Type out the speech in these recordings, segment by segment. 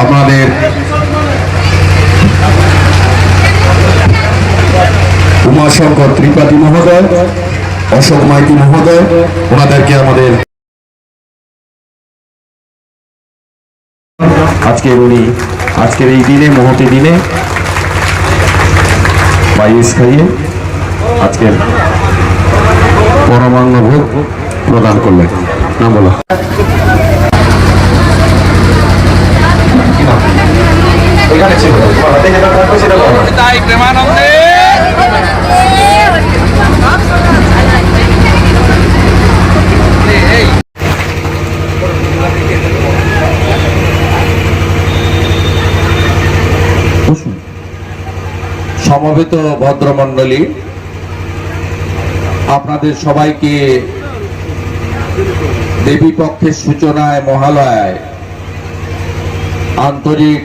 আপনাদের উমাশঙ্কর ত্রিপাঠী মহোদয় অশোক মাইতি মহোদয় ওনাদেরকে আমাদের আজকে উনি আজকের এই দিনে মুহূর্তে দিনে পায়েস খাইয়ে আজকের পরমান্ন ভোগ প্রদান করলেন। না বলো এখানে ছিল তোমার হাতে যেটা থাকবে সেটা বলো। তাই প্রেমানন্দে এই সমবেত ভদ্রমণ্ডলী আপনাদের সবাইকে দেবী পক্ষের সূচনায় মহালয়ায় আন্তরিক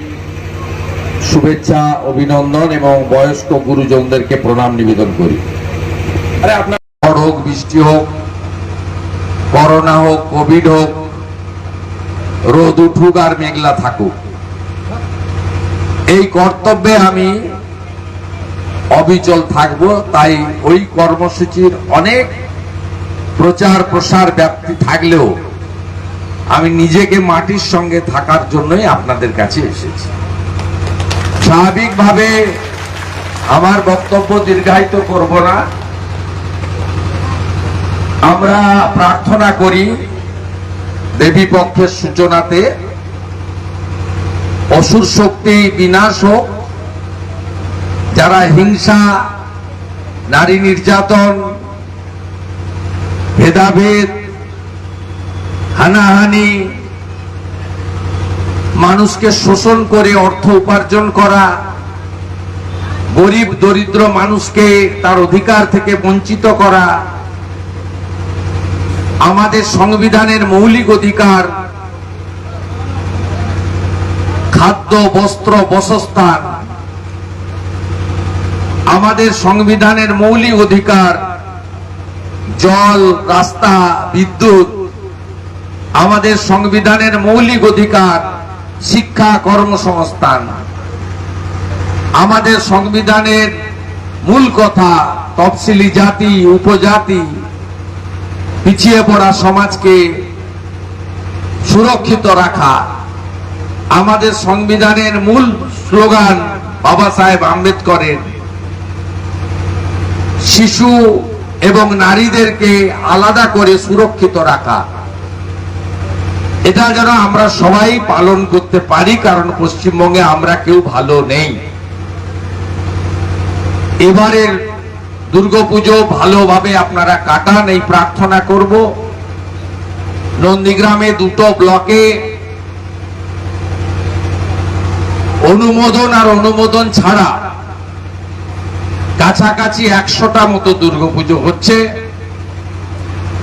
শুভেচ্ছা অভিনন্দন এবং বয়স্ক গুরুজনদেরকে প্রণাম নিবেদন করি। আরে আপনার ঝড় হোক বৃষ্টি হোক করোনা হোক কোভিড হোক রোদ উঠুক আর মেঘলা থাকুক। এই কর্তব্যে আমি অবিচল থাকব, তাই ওই কর্মসূচির অনেক প্রচার প্রসার ব্যাপ্তি থাকলেও আমি নিজেকে মাটির সঙ্গে থাকার জন্যই আপনাদের কাছে এসেছি। স্বাভাবিকভাবে আমার বক্তব্য দীর্ঘায়িত করব না। আমরা প্রার্থনা করি দেবী পক্ষের সূচনাতে অসুর শক্তি বিনাশ হোক যারা হিংসা, নারী নির্যাতন, ভেদাভেদ, হানাহানি, মানুষকে শোষণ করে অর্থ উপার্জন করা, গরিব, দরিদ্র মানুষকে তার অধিকার থেকে বঞ্চিত করা, আমাদের সংবিধানের মৌলিক অধিকার, খাদ্য, বস্ত্র, বসস্থান আমাদের সংবিধানের মৌলিক অধিকার, জল, রাস্তা, বিদ্যুৎ, আমাদের সংবিধানের মৌলিক অধিকার, শিক্ষা, কর্মসংস্থান। আমাদের সংবিধানের মূল কথা তফসিলি জাতি, উপজাতি, পিছিয়ে পড়া সমাজকে সুরক্ষিত রাখা। আমাদের সংবিধানের মূল স্লোগান বাবা সাহেব আম্বেদকরের শিশু এবং নারীদেরকে আলাদা করে সুরক্ষিত রাখা। এটা যেন আমরা সবাই পালন করতে পারি, কারণ পশ্চিমবঙ্গে আমরা কেউ ভালো নেই। এবারের দুর্গাপুজো ভালোভাবে আপনারা কাটান, এই প্রার্থনা করব। নন্দীগ্রামে দুটো ব্লকে অনুমোদন আর অনুমোদন ছাড়া কাছাকাছি একশোটা মতো দুর্গাপুজো হচ্ছে।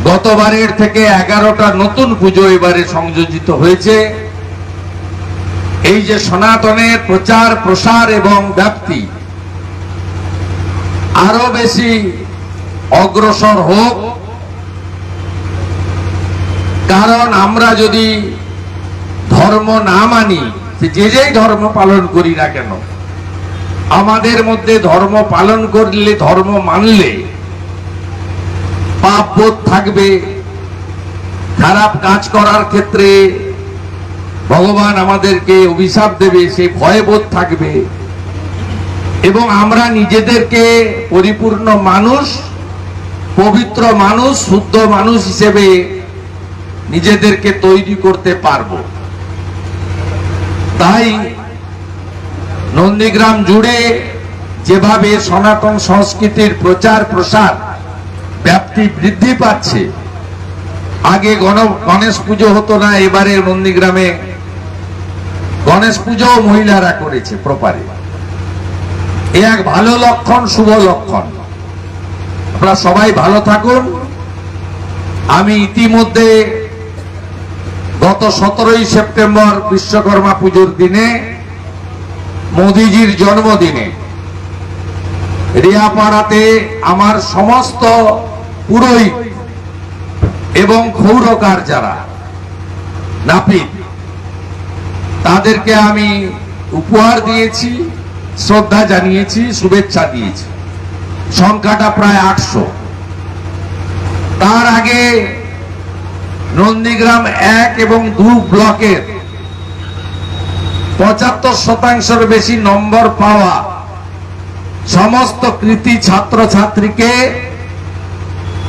গতবারের থেকে এগারোটা নতুন পুজো এবারে সংযোজিত হয়েছে। এই যে সনাতনের প্রচার, প্রসার এবং ব্যাপ্তি, আরও বেশি অগ্রসর হোক। কারণ আমরা যদি ধর্ম না মানি, যে যেই ধর্ম পালন করি না কেন আমাদের মধ্যে ধর্ম পালন করলে, ধর্ম মানলে পাপ বোধ থাকবে। খারাপ কাজ করার ক্ষেত্রে ভগবান আমাদেরকে অভিশাপ দেবে সেই ভয়বোধ থাকবে। এবং আমরা নিজেদেরকে পরিপূর্ণ মানুষ, পবিত্র মানুষ, শুদ্ধ মানুষ হিসেবে নিজেদেরকে তৈরি করতে পারব। তাই নন্দীগ্রাম জুড়ে যেভাবে সনাতন সংস্কৃতির প্রচার প্রসার ব্যাপ্তি বৃদ্ধি পাচ্ছে, আগে গণ গণেশ পুজো হতো না, এবারে নন্দীগ্রামে গণেশ পুজো মহিলারা করেছে প্রপারে এ এক ভালো লক্ষণ, শুভ লক্ষণ। আপনারা সবাই ভালো থাকুন। আমি ইতিমধ্যে গত সতেরোই সেপ্টেম্বর বিশ্বকর্মা পুজোর দিনে মোদিজির জন্মদিনে। রিয়াপাড়াতে আমার সমস্ত পুরোহিত এবং ক্ষৌরকার যারা, নাপিত, তাদেরকে আমি উপহার দিয়েছি, শ্রদ্ধা জানিয়েছি, শুভেচ্ছা দিয়েছি। সংখ্যাটা প্রায় আটশো। তার আগে নন্দীগ্রাম এক এবং দু ব্লকের পঁচাত্তর শতাংশের বেশি নম্বর পাওয়া সমস্ত কৃতি ছাত্র ছাত্রীকে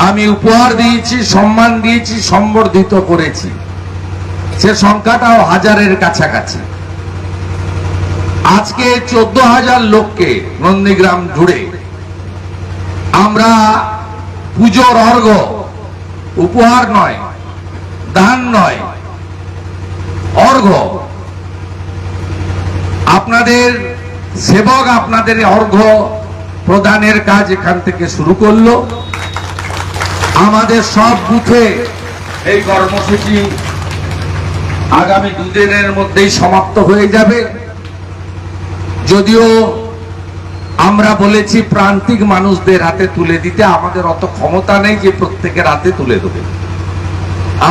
আমি উপহার দিয়েছি, সম্মান দিয়েছি, সম্বর্ধিত করেছি। সে সংখ্যাটাও হাজারের কাছাকাছি। আজকে চোদ্দ হাজার লোককে নন্দীগ্রাম জুড়ে আমরা পুজোর অর্ঘ, উপহার নয়, দান নয়, অর্ঘ আপনাদের সেবক আপনাদের অর্ঘ প্রদানের কাজ এখান থেকে শুরু করল। আমাদের সব বুথে এই কর্মসূচি আগামী দুদিনের মধ্যেই সমাপ্ত হয়ে যাবে। যদিও আমরা বলেছি প্রান্তিক মানুষদের হাতে তুলে দিতে, আমাদের অত ক্ষমতা নেই যে প্রত্যেকের হাতে তুলে দেবে।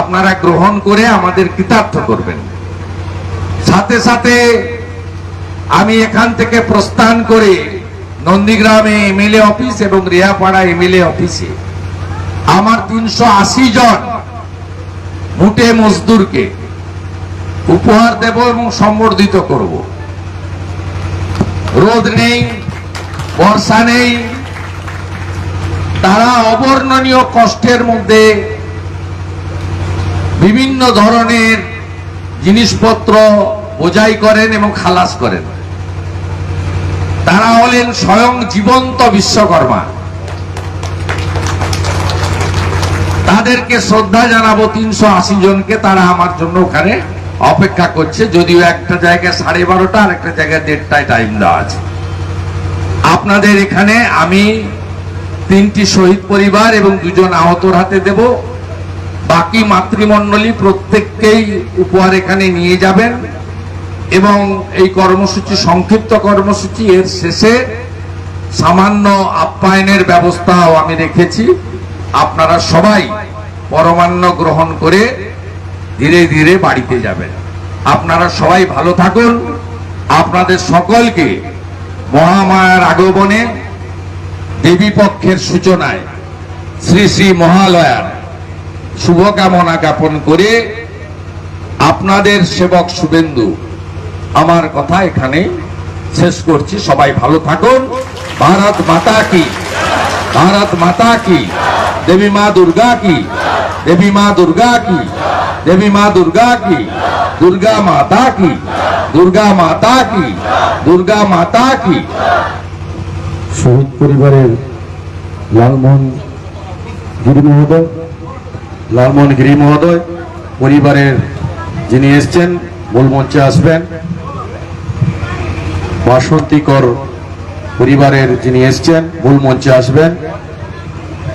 আপনারা গ্রহণ করে আমাদের কৃতার্থ করবেন। সাথে সাথে আমি এখান থেকে প্রস্থান করে, নন্দীগ্রামে এমএলএ অফিস এবং রিয়াপাড়া এমএলএ অফিসে। আমার তিনশো আশি জন মুটে মজদুরকে উপহার দেব এবং সম্বর্ধিত করব। রোদ নেই, বর্ষা নেই, তারা অবর্ণনীয় কষ্টের মধ্যে বিভিন্ন ধরনের জিনিসপত্র বোঝাই করেন এবং খালাস করেন। তারা হলেন স্বয়ং জীবন্ত বিশ্বকর্মা। তাদেরকে শ্রদ্ধা জানাব তিনশো আশি জনকে, তারা আমার জন্য ওখানে অপেক্ষা করছে। যদিও একটা জায়গায় সাড়ে বারোটা, আর একটা জায়গায় দেড়টায় টাইম দেওয়া আছে। আপনাদের এখানে আমি তিনটি শহীদ পরিবার এবং দুজন আহতর হাতে দেব। বাকি মাতৃমণ্ডলী প্রত্যেককেই উপহার এখানে নিয়ে যাবেন। এবং এই কর্মসূচি, সংক্ষিপ্ত কর্মসূচি এর শেষে সামান্য আপ্যায়নের ব্যবস্থাও আমি রেখেছি। আপনারা সবাই পরমান্ন গ্রহণ করে ধীরে ধীরে বাড়িতে যাবেন। আপনারা সবাই ভালো থাকুন। আপনাদের সকলকে মহামায়ার আগমনে দেবী পক্ষের সূচনায় শ্রী শ্রী মহালয়ার শুভকামনা জ্ঞাপন করে আপনাদের সেবক শুভেন্দু আমার কথা এখানে শেষ করছি। সবাই ভালো থাকুন। ভারত মাতা কি? ভারত মাতা কি? দেবী মা দুর্গা কি? দেবী মা দুর্গা কি? দেবী মা দুর্গা কি? দুর্গা মাতা কি? দুর্গা মাতা কি? দুর্গা মাতা কি? শহীদ পরিবারের লালমোহন গিরি মহোদয়, লালমোহন গিরি মহোদয় পরিবারের যিনি এসছেন মূল মঞ্চে আসবেন। বাসন্তীকর পরিবারের যিনি এসছেন, মূল মঞ্চে আসবেন।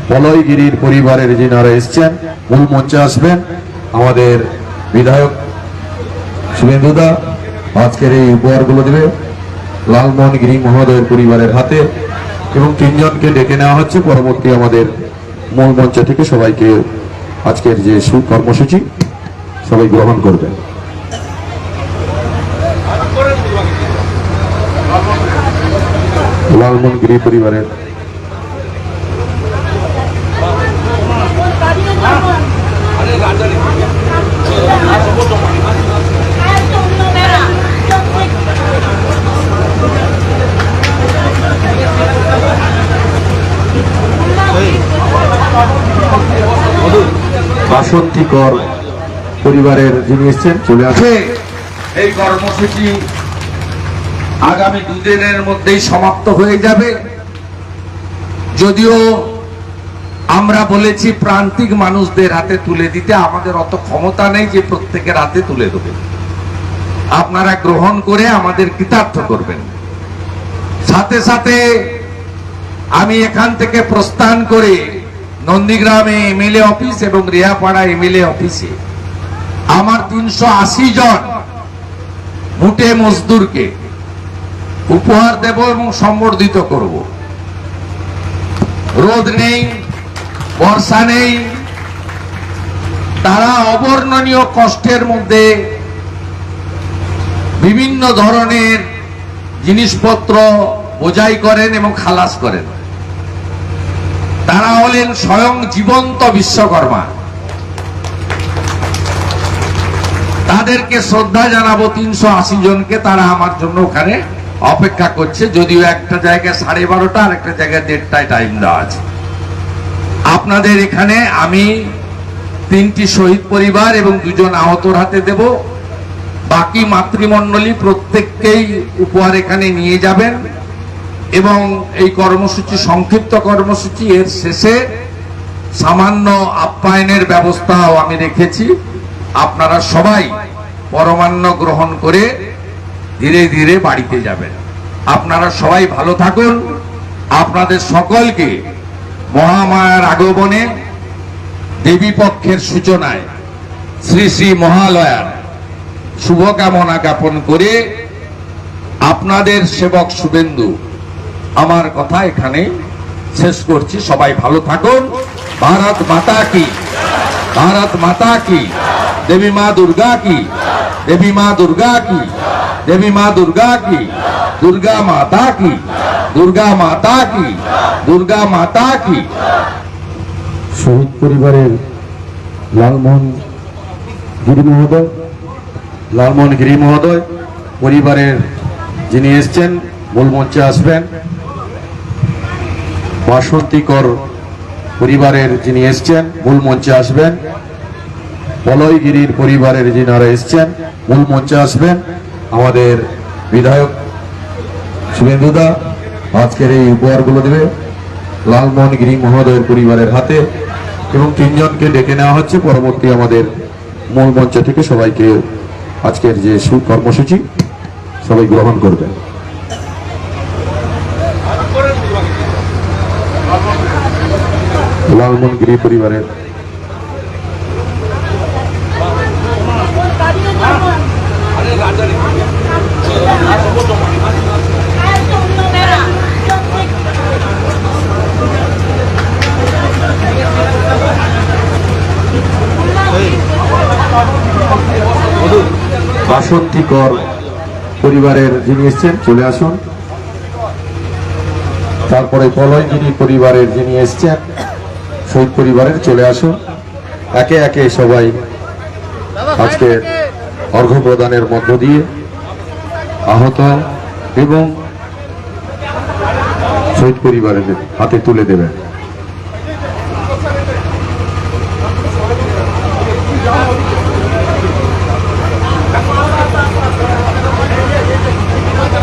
পলয়গিরির পরিবারের যিনারা এসছেন, মূল মঞ্চে আসবেন। আমাদের বিধায়ক শুভেন্দুদা আজকের এই উপহারগুলো দেবে লালমোহন গিরি মহোদয়ের পরিবারের হাতে এবং তিনজনকে ডেকে নেওয়া হচ্ছে। পরবর্তী আমাদের মূল মঞ্চ থেকে সবাইকে আজকের যে সু কর্মসূচি সবাই গ্রহণ করবেন। লালমোহন গিরি পরিবারের। বাসন্তী পরিবারের যিনি এসছেন চলে আছে এই কর্মসূচি আগামী দুদিনের মধ্যেই সমাপ্ত হয়ে যাবে। যদিও আমরা বলেছি প্রান্তিক মানুষদের হাতে তুলে দিতে, আমাদের অত ক্ষমতা নেই যে প্রত্যেকের হাতে তুলে দেবে। আপনারা গ্রহণ করে আমাদের কৃতার্থ করবেন। সাথে সাথে আমি এখান থেকে প্রস্থান করে নন্দীগ্রামে এমএলএ অফিস এবং রিয়াপাড়া এমএলএ অফিসে আমার তিনশো আশি জন মুটে মজদুরকে উপহার দেব এবং সম্বর্ধিত করব। রোদ নেই, বর্ষা নেই, তারা অবর্ণনীয় কষ্টের মধ্যে বিভিন্ন ধরনের জিনিসপত্র বোঝাই করেন এবং খালাস করেন। তারা হলেন স্বয়ং জীবন্ত বিশ্বকর্মা। তাদেরকে শ্রদ্ধা জানাব তিনশো আশি জনকে, তারা আমার জন্য ওখানে অপেক্ষা করছে, যদিও একটা জায়গায় সাড়ে বারোটা আর একটা জায়গায় দেড়টায় টাইম দেওয়া আছে। আপনাদের এখানে আমি তিনটি শহীদ পরিবার এবং দুজন আহতর হাতে দেব। বাকি মাতৃমণ্ডলী প্রত্যেককেই উপহার এখানে নিয়ে যাবেন এবং এই কর্মসূচি, সংক্ষিপ্ত কর্মসূচি এর শেষে সামান্য আপ্যায়নের ব্যবস্থাও আমি রেখেছি। আপনারা সবাই পরমান্ন গ্রহণ করে ধীরে ধীরে বাড়িতে যাবেন। আপনারা সবাই ভালো থাকুন। আপনাদের সকলকে মহামায়ার আগমনে দেবী পক্ষের সূচনায় শ্রী শ্রী মহালয়ার শুভকামনা জ্ঞাপন করে আপনাদের সেবক শুভেন্দু, আমার কথা এখানে শেষ করছি। সবাই ভালো থাকুন। ভারত মাতা কি? ভারত মাতা কি? দেবী মা দুর্গা কি? দেবী মা দুর্গা কি? দেবী মা দুর্গা কি দুর্গা মাতা কি দুর্গা মাতা কি দুর্গা মাতা কি শহীদ পরিবারের লালমোহন গিরি মহোদয়, লালমোহন গিরি মহোদয় পরিবারের যিনি এসছেন মূল মঞ্চে আসবেন। বাসন্তীকর পরিবারের যিনি এসছেন মূল মঞ্চে আসবেন। বলয়গিরির পরিবারের যিনারা এসছেন মূল মঞ্চে আসবেন। আমাদের বিধায়ক শুভেন্দুদা আজকের এই উপহারগুলো দেবে লালমোহন গিরি মহোদয়ের পরিবারের হাতে এবং তিনজনকে ডেকে নেওয়া হচ্ছে। পরবর্তী আমাদের মূল মঞ্চ থেকে সবাইকে আজকের যে কর্মসূচি সবাই গ্রহণ করবেন লালমোহন গিরি পরিবারের বাসন্তীকর পরিবারের যিনি এসছেন, চলে আসুন। তারপরে পলয়গিরি পরিবারের যিনি এসছেন, শহীদ পরিবারের চলে আসুন। একে একে সবাই আজকে অর্ঘ্য প্রদানের মধ্য দিয়ে আহত এবং শহীদ পরিবারের হাতে তুলে দেবেন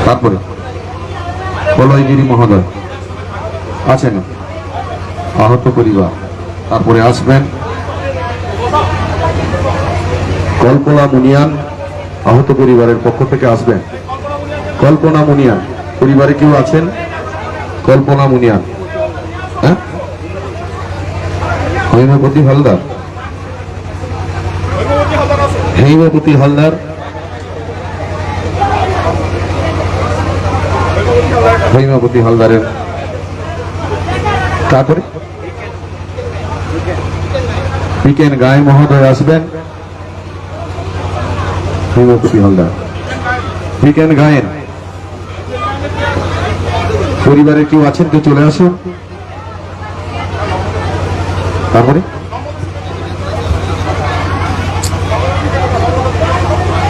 তারপরে প্রলয়গিরি মহোদয়। আছেন। আহত পরিবার। তারপরে আসবেন কল্পনা মুনিয়ান, আহত পরিবারের পক্ষ থেকে আসবেন। কল্পনা মুনিয়ান, পরিবারে কেউ আছেন? কল্পনা মুনিয়ান। হ্যাঁ? হৈমপতি হালদার। হৈমপতি হালদার হৈমাপতি হালদারের। তারপরে? বিকেন গায়ে মহোদয় আসবেন। হৈমাপতি হালদার। বিকেন গায়েন। পরিবারের কেউ আছেন কেউ চলে আসুন। তারপরে?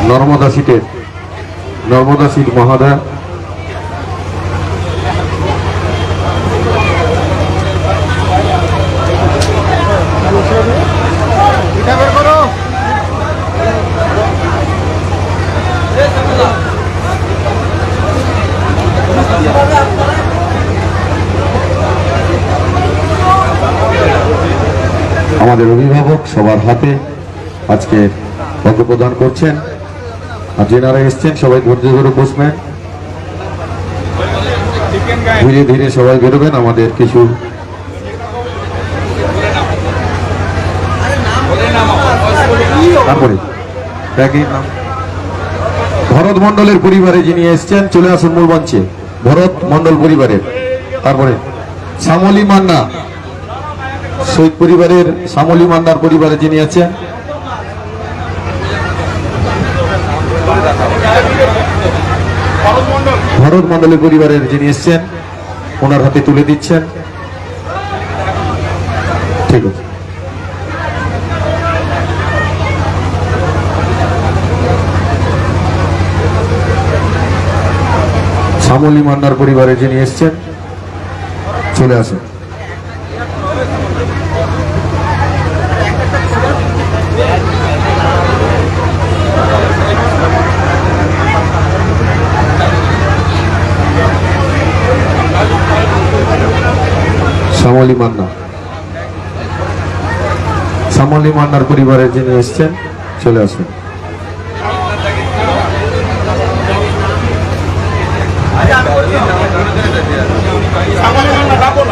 নর্মদা সিটের নর্মদা সিট মহোদয়। আমাদের অভিভাবক সবার হাতে আজকে প্রদান করছেন। আর যেনারা এসছেন, সবাই ধৈর্য ধরে বসবেন। ধীরে ধীরে সবাই বেরোবেন, আমাদের কিছু ভরত মন্ডলের পরিবারে যিনি এসছেন, চলে আসুন মূল মঞ্চে। ভরত মন্ডল পরিবারের। তারপরে শ্যামলী মান্না। শহীদ পরিবারের শ্যামলী মান্নার পরিবারে যিনি আছেন। ভরত মন্ডলের পরিবারের যিনি এসছেন, ওনার হাতে তুলে দিচ্ছেন। ঠিক আছে। শ্যামলী মান্নার পরিবারে যিনি এসছেন, চলে আসুন। শ্যামলী মান্না। শ্যামলী মান্নার পরিবারে যিনি এসছেন, চলে আসুন।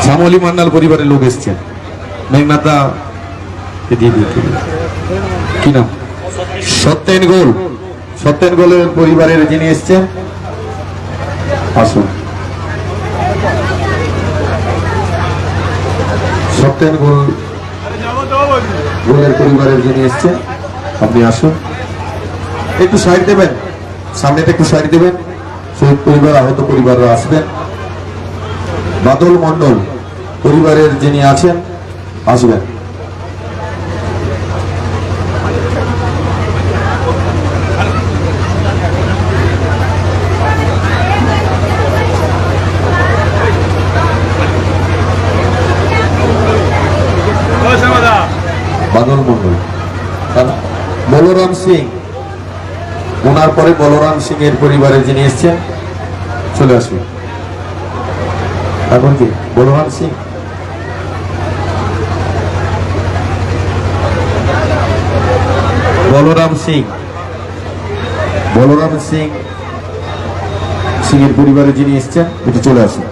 শ্যামলী মান্নাল পরিবারের লোক এসছেন। মেঘনাথা দিয়ে কি নাম? সত্যেন গোল। সত্যেন গোলের পরিবারের যিনি এসছেন, আসুন। সত্যেন গোল। গোলের পরিবারের জন্য এসছে আপনি আসুন। একটু সাইড দেবেন। সামনেটা একটু সাইড দেবেন। শহীদ পরিবার, আহত পরিবাররা আসবেন। বাদল মন্ডল পরিবারের যিনি আছেন, আসবেন বাদল মন্ডল তার- বলরাম সিং। ওনার পরে বলরাম সিং এর পরিবারে যিনি এসছেন, চলে আসুন। এখন কি? বলরাম সিং। বলরাম সিং। বলরাম সিং সিং এর পরিবারে যিনি এসছেন একটু চলে আসুন।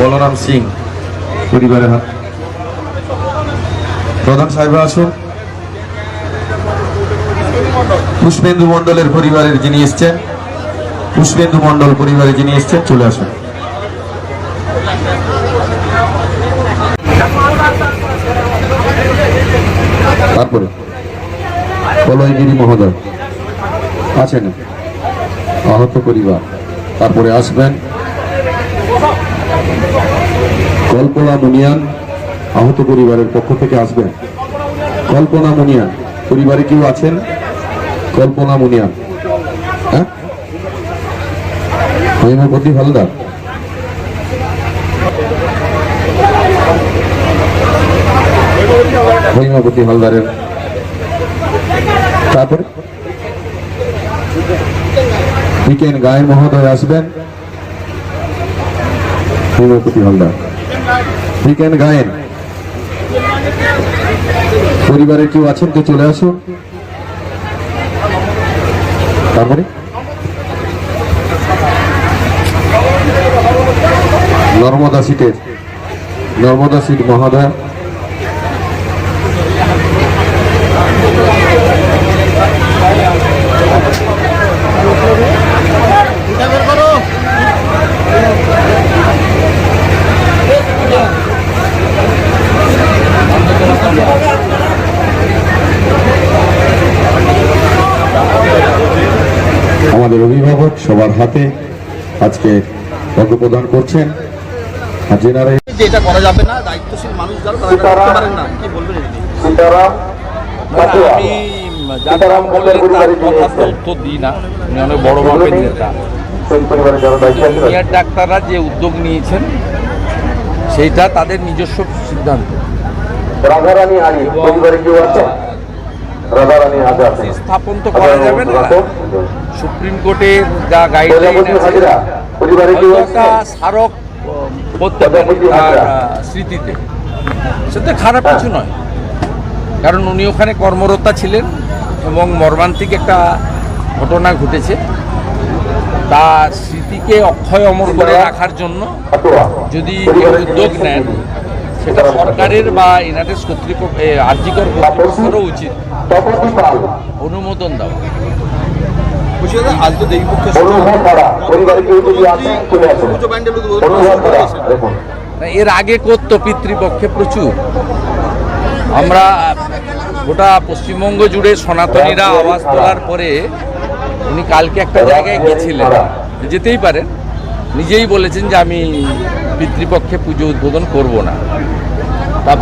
বলরাম সিং পরিবারের হাত প্রধান সাহেব আসুন। পুষ্পেন্দু মন্ডলের পরিবারের যিনি এসছেন, পুষ্পেন্দু মন্ডল পরিবারে যিনি এসছেন, চলে আসুন। তারপরে প্রলয়গিরি মহোদয় আছেন, আহত পরিবার। তারপরে আসবেন কল্পনা মুনিয়ান আহত পরিবারের পক্ষ থেকে আসবেন। কল্পনা মুনিয়ান পরিবারে কেউ আছেন? কল্পনা মুনিয়ান হ্যাঁ? হালদার। হৈমপতি হালদারের। তারপরে? বিকেন গায়েন মহোদয় আসবেন। হৈমপতি হালদার। বিকেন গায়েন। পরিবারে কেউ আছেন কেউ চলে আসুন। তারপরে? নর্মদা সিটের নর্মদা সিট মহোদয়। আমাদের অভিভাবক সবার হাতে আজকে অর্ঘ প্রদান করছেন। আর যেনারা এটা করা যাবে না দায়িত্বশীল মানুষ যারা তারা করতে পারেন না। কি বলবেন এটা নিয়ে? সীতারাম পাটুয়া আমি যার সীতারাম নাম বললেন তার কথা তো উত্তর দিই না। উনি অনেক বড় মাপের নেতা। সেই পরিবারের যারা দায়িত্ব আছেন সিনিয়র ডাক্তাররা যে উদ্যোগ নিয়েছেন সেইটা তাদের নিজস্ব সিদ্ধান্ত। রাধারানী আলী পরিবারে কেউ আছেন? স্থাপন তো করা যাবে না। সুপ্রিম কোর্টের যা গাইডলাইন আছে একটা স্মারক করতে পারি তার স্মৃতিতে। সেটা খারাপ কিছু নয়। কারণ উনি ওখানে কর্মরতা ছিলেন এবং মর্মান্তিক একটা ঘটনা ঘটেছে। তার স্মৃতিকে অক্ষয় অমর করে রাখার জন্য যদি উদ্যোগ নেন সেটা সরকারের বা এনআরএস কর্তৃপক্ষ আর্জিকর কর্তৃপক্ষেরও উচিত। অনুমোদন দেওয়া আজ তো দেবী পক্ষে এর আগে করতো পিতৃপক্ষে প্রচুর। আমরা গোটা পশ্চিমবঙ্গ জুড়ে সনাতনীরা আওয়াজ তোলার পরে উনি কালকে একটা জায়গায় গেছিলেন। যেতেই পারেন। নিজেই বলেছেন যে আমি পিতৃপক্ষে পুজো উদ্বোধন করব না। তা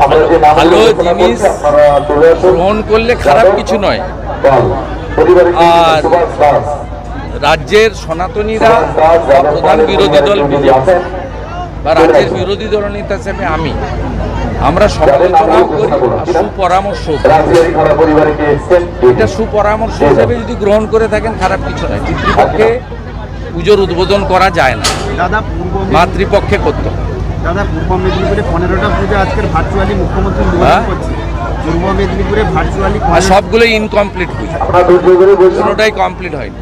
ভালো জিনিস গ্রহণ করলে খারাপ কিছু নয়। আর রাজ্যের সনাতনীরা প্রধান বিরোধী দল বিজেপি বা রাজ্যের বিরোধী দল নেতা হিসেবে আমি। আমরা সমালোচনাও করি সুপরামর্শ এটা সুপরামর্শ হিসেবে যদি গ্রহণ করে থাকেন খারাপ কিছু নয়। পিতৃপক্ষে পুজোর উদ্বোধন করা যায় না। দাদা পূর্ব মাতৃপক্ষে করতে। দাদা পূর্ব মেদিনীপুরে পনেরোটা পুজো আজকের ভার্চুয়ালি মুখ্যমন্ত্রী হ্যাঁ? করছে। পূর্ব মেদিনীপুরে ভার্চুয়ালি আর সবগুলো ইনকমপ্লিট পুজো। কোনোটাই কমপ্লিট হয়নি।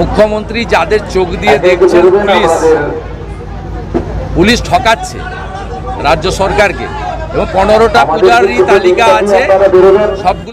মুখ্যমন্ত্রী যাদের চোখ দিয়ে দেখছেন পুলিশ পুলিশ ঠকাচ্ছে রাজ্য সরকারকে। এবং পনেরোটা পূজারই তালিকা আছে। সবগুলো